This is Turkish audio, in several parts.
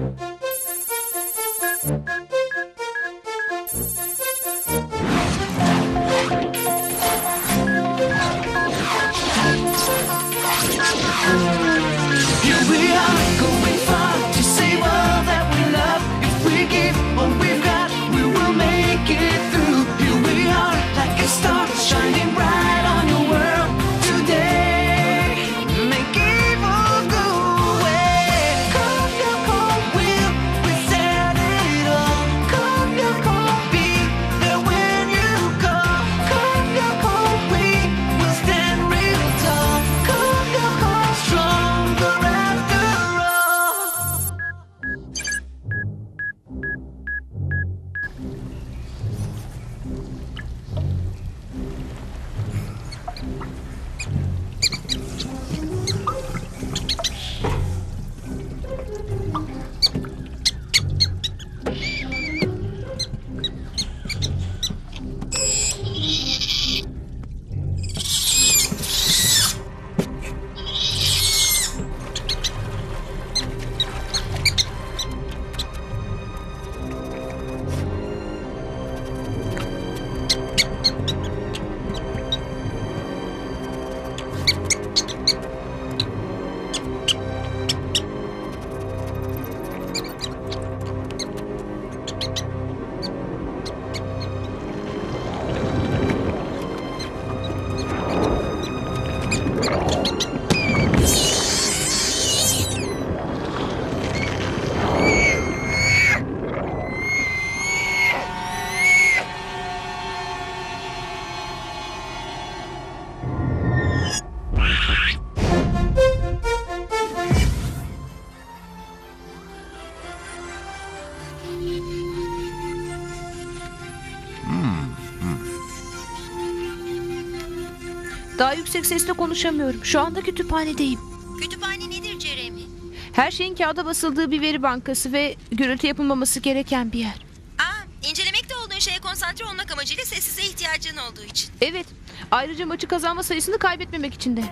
Thank you. Yüksek sesle konuşamıyorum. Şu anda kütüphanedeyim. Kütüphane nedir Jeremy? Her şeyin kağıda basıldığı bir veri bankası ve gürültü yapılmaması gereken bir yer. Aa, incelemekte olduğun şeye konsantre olmak amacıyla sessize ihtiyacın olduğu için. Evet. Ayrıca maçı kazanma sayısını kaybetmemek için de.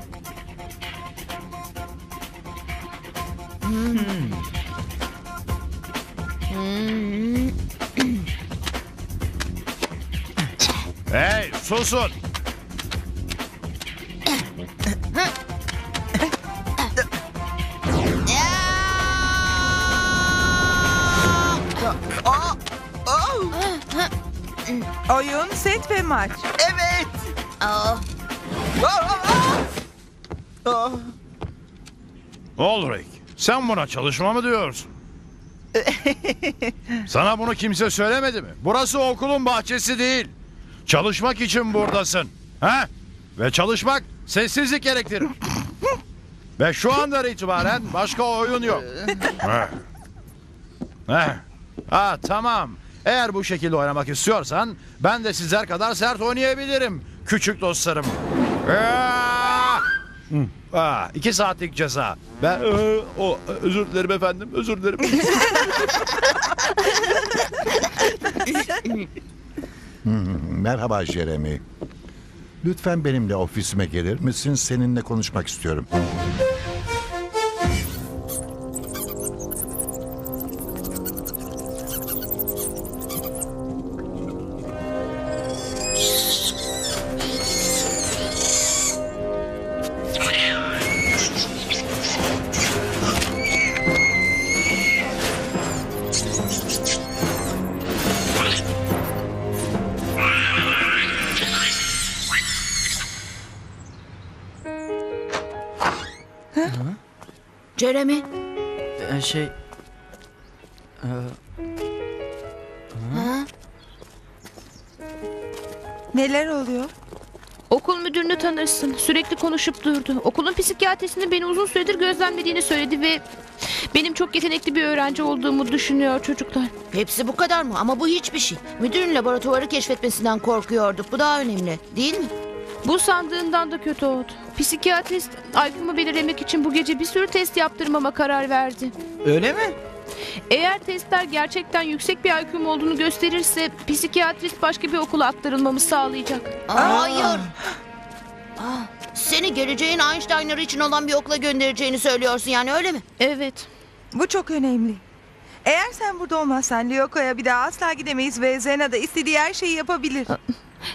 Hey susun. Oyun, set ve maç. Evet. Aa, Ulrich sen buna çalışma mı diyorsun? Sana bunu kimse söylemedi mi? Burası okulun bahçesi değil. Çalışmak için buradasın. Ha? Ve çalışmak sessizlik gerektirir. Ve şu andan itibaren başka oyun yok. Ha. Ha. Ha, tamam. Eğer bu şekilde oynamak istiyorsan ben de sizler kadar sert oynayabilirim. Küçük dostlarım. Aa! Aa, iki saatlik ceza. Ben Ee, o özür dilerim efendim. Özür dilerim. Merhaba Jeremy. Lütfen benimle ofisime gelir misin? Seninle konuşmak istiyorum. Neler oluyor? Okul müdürünü tanırsın. Sürekli konuşup durdu. Okulun psikiyatrisinin beni uzun süredir gözlemlediğini söyledi ve benim çok yetenekli bir öğrenci olduğumu düşünüyor çocuklar. Hepsi bu kadar mı? Ama bu hiçbir şey. Müdürün laboratuvarı keşfetmesinden korkuyorduk. Bu daha önemli. Değil mi? Bu sandığından da kötü oldu. Psikiyatrist IQ'mu belirlemek için bu gece bir sürü test yaptırmama karar verdi. öyle mi? Eğer testler gerçekten yüksek bir IQ'm olduğunu gösterirse psikiyatrist başka bir okula aktarılmamı sağlayacak. Hayır. Aa, seni geleceğin Einstein'ları için olan bir okula göndereceğini söylüyorsun yani öyle mi? Evet. Bu çok önemli. Eğer sen burada olmazsan Lyoko'ya bir daha asla gidemeyiz ve Zena da istediği her şeyi yapabilir.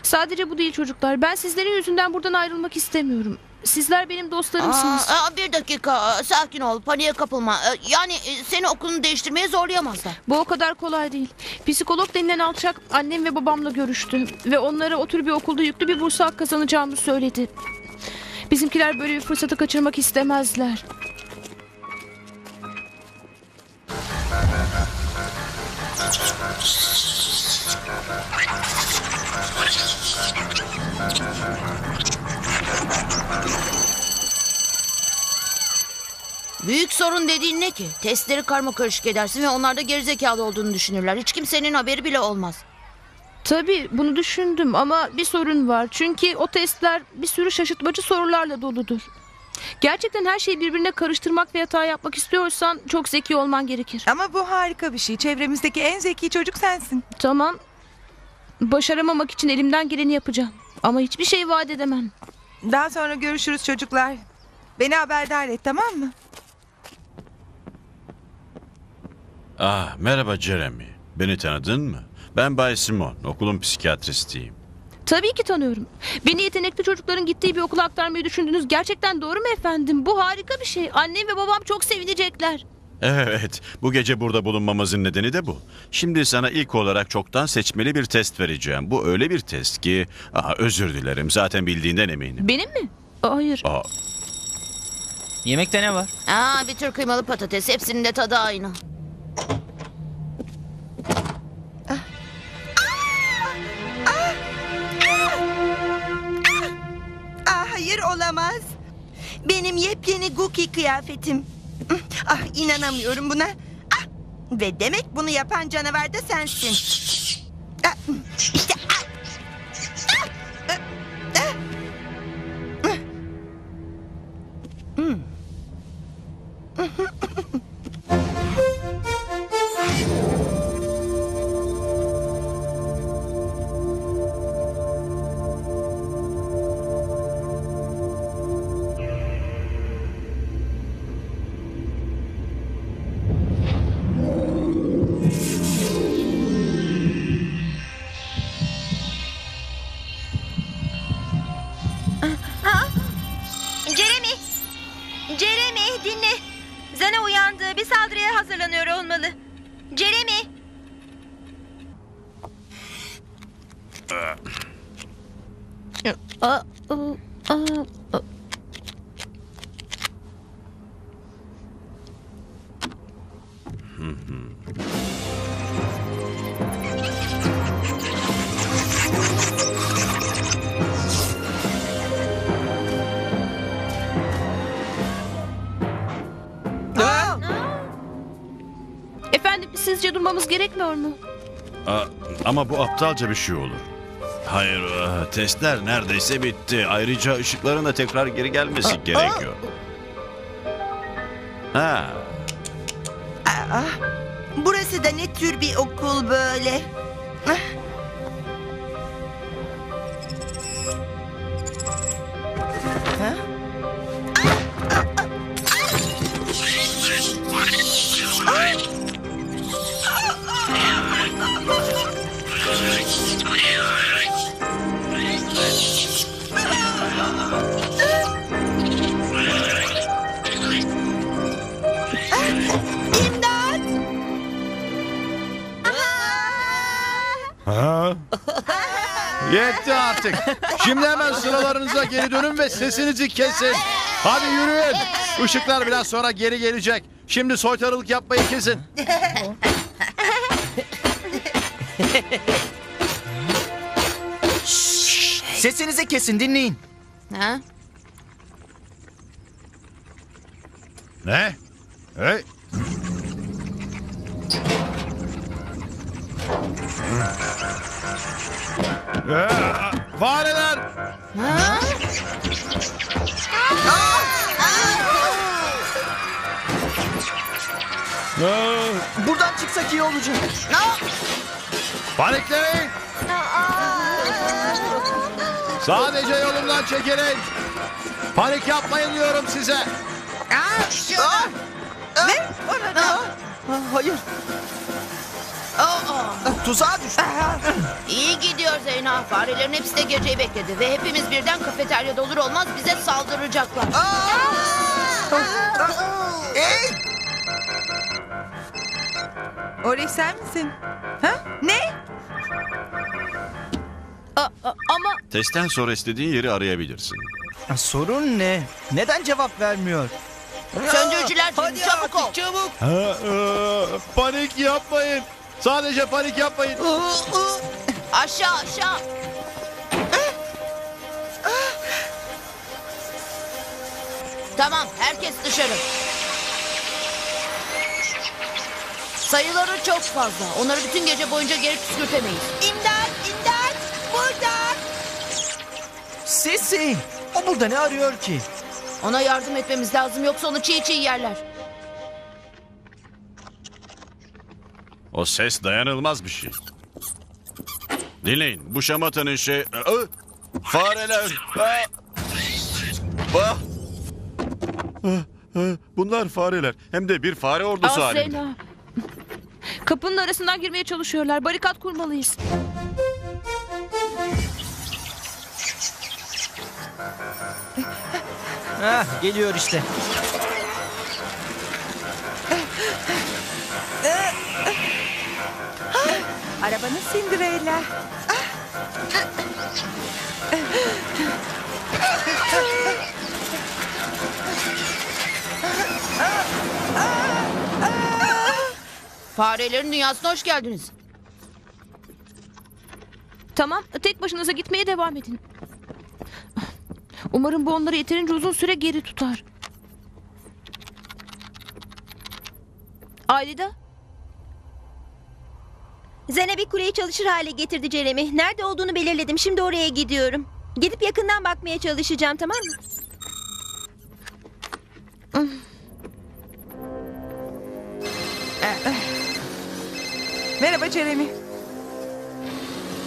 Sadece bu değil çocuklar. Ben sizlerin yüzünden buradan ayrılmak istemiyorum. Sizler benim dostlarımsınız. Aa, aa, bir dakika sakin ol paniğe kapılma. Ee, Yani e, seni okulunu değiştirmeye zorlayamazlar. Bu o kadar kolay değil. Psikolog denilen alçak annem ve babamla görüştü. Ve onlara o tür bir okulda yüklü bir bursa hak kazanacağımı söyledi. Bizimkiler böyle bir fırsatı kaçırmak istemezler. Büyük sorun dediğin ne ki? Testleri karma karışık edersin ve onlar da gerizekalı olduğunu düşünürler. Hiç kimsenin haberi bile olmaz. Tabii bunu düşündüm ama bir sorun var. Çünkü o testler bir sürü şaşırtmacı sorularla doludur. Gerçekten her şeyi birbirine karıştırmak ve hata yapmak istiyorsan çok zeki olman gerekir. Ama bu harika bir şey. Çevremizdeki en zeki çocuk sensin. Tamam. Başaramamak için elimden geleni yapacağım. Ama hiçbir şey vaat edemem. Daha sonra görüşürüz çocuklar. Beni haberdar et tamam mı? Ah merhaba Jeremy. Beni tanıdın mı? Ben Bay Simon. Okulun psikiyatristiyim. Tabii ki tanıyorum. Beni yetenekli çocukların gittiği bir okula aktarmayı düşündünüz. Gerçekten doğru mu efendim? Bu harika bir şey. Annem ve babam çok sevinecekler. Evet, bu gece burada bulunmamızın nedeni de bu. Şimdi sana ilk olarak çoktan seçmeli bir test vereceğim. Bu öyle bir test ki... Aa, özür dilerim, zaten bildiğinden eminim. Benim mi? Hayır. Aa, Yemekte ne var? Aa, bir tür kıymalı patates. Hepsinin de tadı aynı. Ah hayır olamaz. Benim yepyeni Guki kıyafetim. Ah inanamıyorum buna. Ah, ve demek bunu yapan canavar da sensin. Ah, işte ah. Ah, ah, ah. Hmm. Efendim sizce durmamız gerekmiyor mu? aa, ama bu aptalca bir şey olur. Hayır, aa, testler neredeyse bitti. Ayrıca ışıkların da tekrar geri gelmesi gerekiyor. Ha, tür bir okul böyle? Yetti artık. Şimdi hemen sıralarınıza geri dönün ve sesinizi kesin. Hadi yürüyün. Işıklar biraz sonra geri gelecek. Şimdi soytarılık yapmayı kesin. Sesinizi kesin dinleyin. Ha? Ne? Hey. Ee, fareler! Ha? Ee, Buradan çıksak iyi olacak. Paniklemeyin! Sadece yolumdan çekilin. Panik yapmayın diyorum size. Ver onu da. Ha, hayır. Aa, Tuzağa düştüm. iyi gidiyor Zeyna. Farelerin hepsi de geceyi bekledi ve hepimiz birden kafeteryada olur olmaz bize saldıracaklar. Ey! Oraya sen misin? Ha? Ne? A- a- ama Testten sonra istediğin yeri arayabilirsin. Sorun ne? Neden cevap vermiyor? Söndürücüler çabuk ol. çabuk. Ha, e, panik yapmayın. Sadece panik yapmayın. Aşağı aşağı. Tamam herkes dışarı. Sayıları çok fazla. Onları bütün gece boyunca geri püskürtemeyiz. İmdat, imdat. Burada. Sesi. O burada ne arıyor ki? Ona yardım etmemiz lazım yoksa onu çiğ çiğ yerler. O ses dayanılmaz bir şey. Dinleyin bu şamatanın şey... Aa, fareler. Aa. Ah. Ah, ah, Bunlar fareler. Hem de bir fare ordusu Aa, halinde. Zeyna. Kapının arasından girmeye çalışıyorlar. Barikat kurmalıyız. Ha, geliyor işte. Arabanız Cinderella. Farelerin dünyasına hoş geldiniz. Tamam, tek başınıza gitmeye devam edin. Umarım bu onları yeterince uzun süre geri tutar. Aylida, Zeynep kuleyi çalışır hale getirdi Jeremy. Nerede olduğunu belirledim. Şimdi oraya gidiyorum. Gidip yakından bakmaya çalışacağım tamam mı? Merhaba Jeremy.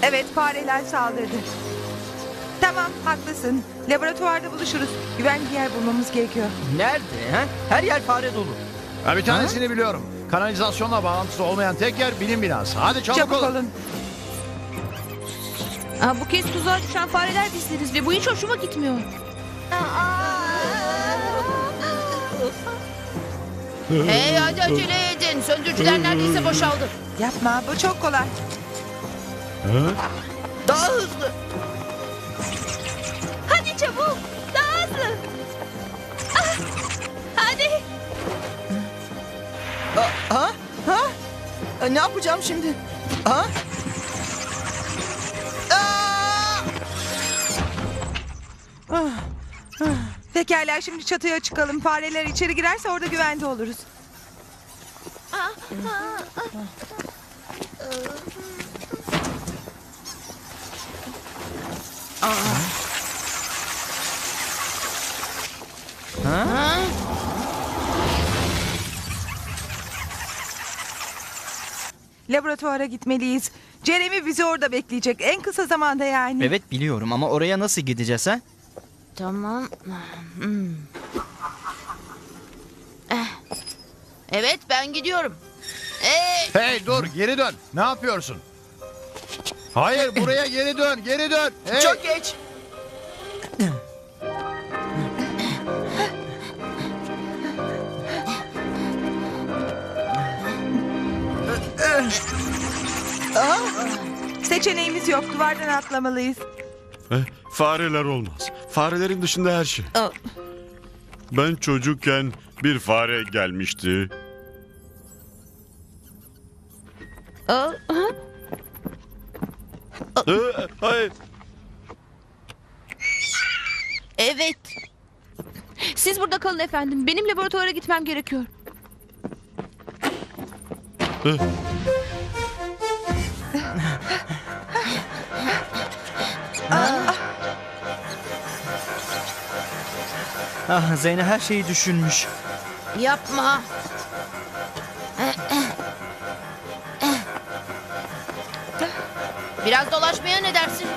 Evet fareler saldırdı. Tamam haklısın. Laboratuvarda buluşuruz. Güvenli bir yer bulmamız gerekiyor. Nerede? Ha? Her yer fare dolu. Ha, bir tanesini biliyorum. Kanalizasyonla bağlantısı olmayan tek yer bilim binası. Hadi çabuk, Çabuk olun. olun. Aa, bu kez tuzağa düşen fareler bizleriz ve bu hiç hoşuma gitmiyor. Hey hadi acele edin. Söndürücüler neredeyse boşaldı. Yapma bu çok kolay. Daha hızlı. Ha? Ha? E, Ne yapacağım şimdi? Ha? Aa! Pekala şimdi çatıya çıkalım. Fareler içeri girerse orada güvende oluruz. Laboratuvara gitmeliyiz. Jeremy bizi orada bekleyecek. En kısa zamanda yani. Evet biliyorum ama oraya nasıl gideceğiz ha? Tamam. Hmm. Eh. Evet ben gidiyorum. Hey, Hey dur geri dön. Ne yapıyorsun? Hayır buraya geri dön geri dön. Hey. Çok geç. Seçeneğimiz yok. Duvardan atlamalıyız. Eh, Fareler olmaz. Farelerin dışında her şey. Aa. Ben çocukken bir fare gelmişti. Aa, ha? Ee, Hayır. evet. Siz burada kalın efendim. Benim laboratuvara gitmem gerekiyor. Ah Zeyne her şeyi düşünmüş. Yapma. Biraz dolaşmaya ne dersin?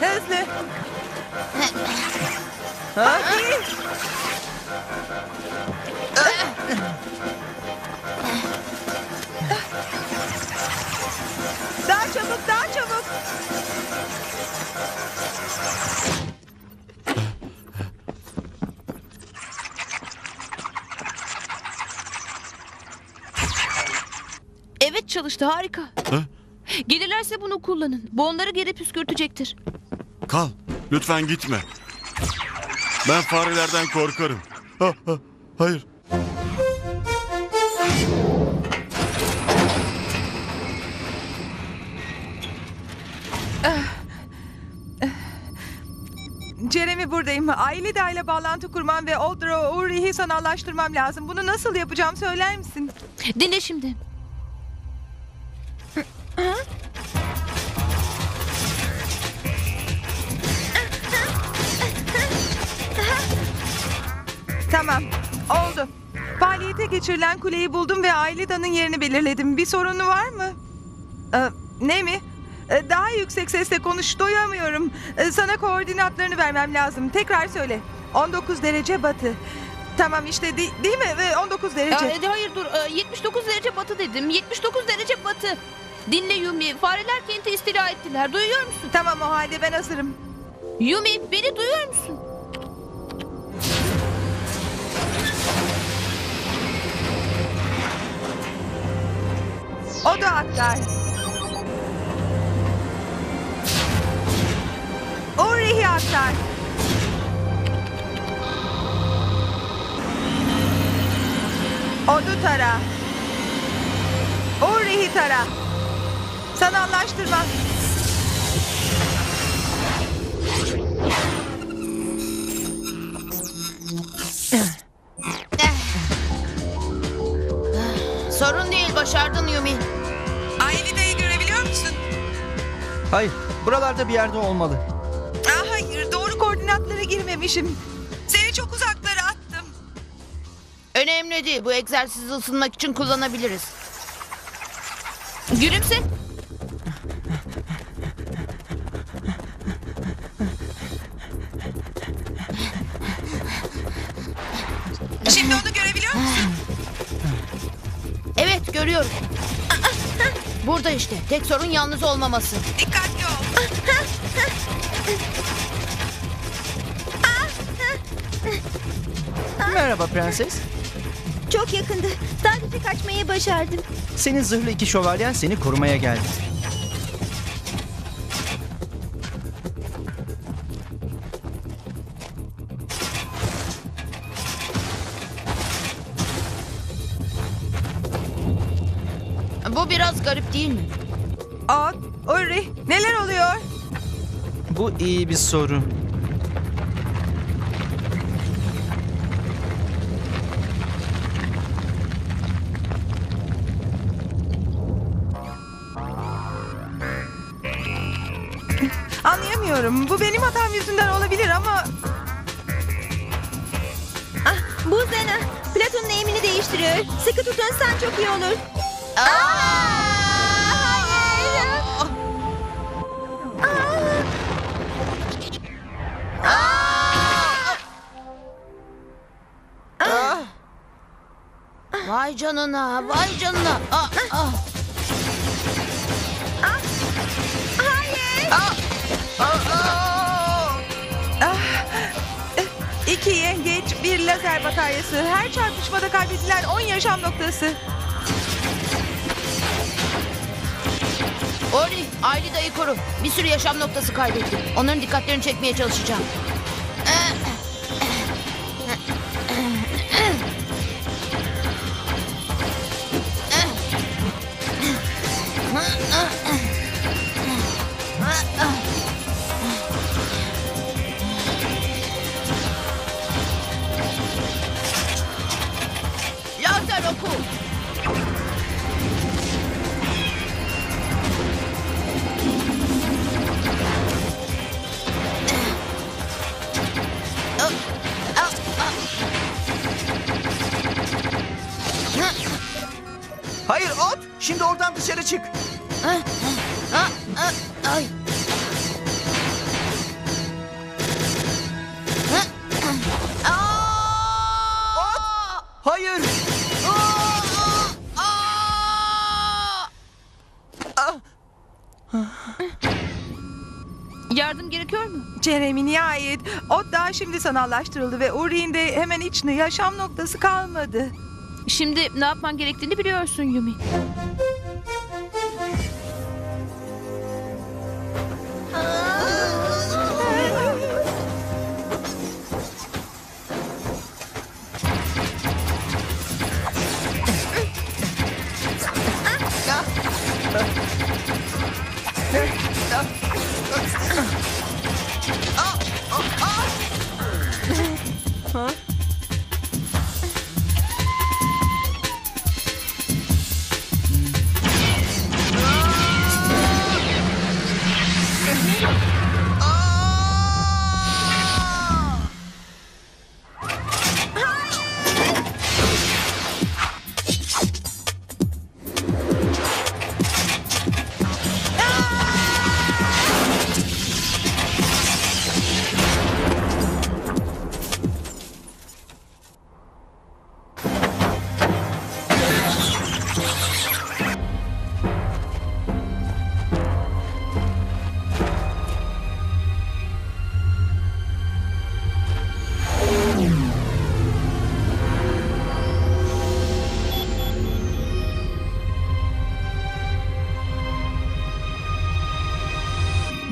Hızlı. Hadi. Çalıştı harika. Gelirlerse bunu kullanın. Bu onları geri püskürtecektir. Kal. Lütfen gitme. Ben farelerden korkarım. Ha, ha, hayır. Jeremy buradayım. Aile ile bağlantı kurmam ve Oldro Uri'yi sanallaştırmam lazım. Bunu nasıl yapacağım söyler misin? Dinle şimdi. Tamam, oldu. Faaliyete geçirilen kuleyi buldum ve Ailida'nın yerini belirledim. Bir sorunu var mı? Ee, ne mi? Ee, daha yüksek sesle konuş, duyamıyorum. Ee, sana koordinatlarını vermem lazım. Tekrar söyle. 19 derece batı. Tamam işte de- değil mi? Ve 19 derece. Aa, e, hayır dur. Ee, 79 derece batı dedim. 79 derece batı. Dinle Yumi. Fareler kenti istila ettiler. Duyuyor musun? Tamam o halde ben hazırım. Yumi beni duyuyor musun? O da aktar. Urihi aktar. Odu tara. Urihi tara. Sanallaştırma. Sorun değil başardın Yumi. Ailida'yı görebiliyor musun? Hayır, buralarda bir yerde olmalı. Aa, hayır doğru koordinatlara girmemişim. Önemli değil bu egzersizi ısınmak için kullanabiliriz. Gülümse. Şimdi onu görebiliyor musun? Evet görüyorum. Burada işte tek sorun yalnız olmaması. Dikkatli ol. Merhaba prenses. Çok yakındı. Sadece kaçmayı başardım. Senin zırhlı iki şövalyen seni korumaya geldi. Bu biraz garip değil mi? Aa, Uri neler oluyor? Bu iyi bir soru. Anlayamıyorum. Bu benim hatam yüzünden olabilir ama... Ah, bu Zena. Platon'un eğimini değiştiriyor. Sıkı tutunsan çok iyi olur. Vay canına vay canına. Ah, ah. İki yengeç, bir lazer bataryası. Her çarpışmada kaybedilen 10 yaşam noktası. Ori, Aylida'yı koru. Bir sürü yaşam noktası kaybettim. Onların dikkatlerini çekmeye çalışacağım. Yardım gerekiyor mu? Jeremy nihayet. Ot daha şimdi sanallaştırıldı ve Uri'nin de hemen hiç yaşam noktası kalmadı. Şimdi ne yapman gerektiğini biliyorsun Yumi.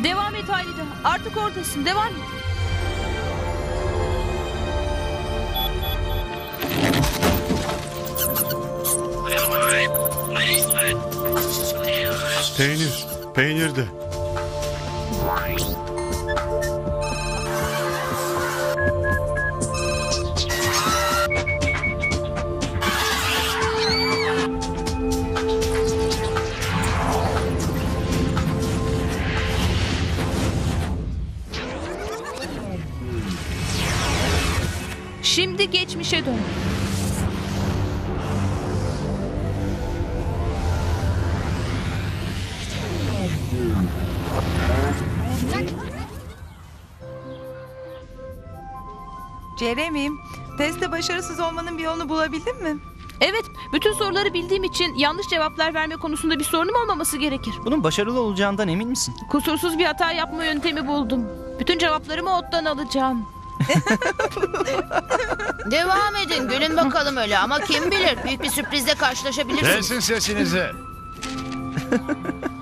Devam et Halide. Artık oradasın. Devam et. Peynir, peynir de. Geçmişe dön. Jeremy, testte başarısız olmanın bir yolunu bulabildin mi? Evet, bütün soruları bildiğim için yanlış cevaplar verme konusunda bir sorunum olmaması gerekir. Bunun başarılı olacağından emin misin? Kusursuz bir hata yapma yöntemi buldum. Bütün cevaplarımı ottan alacağım. Devam edin gülün bakalım öyle ama kim bilir büyük bir sürprizle karşılaşabilirsiniz. Kesin sesinizi.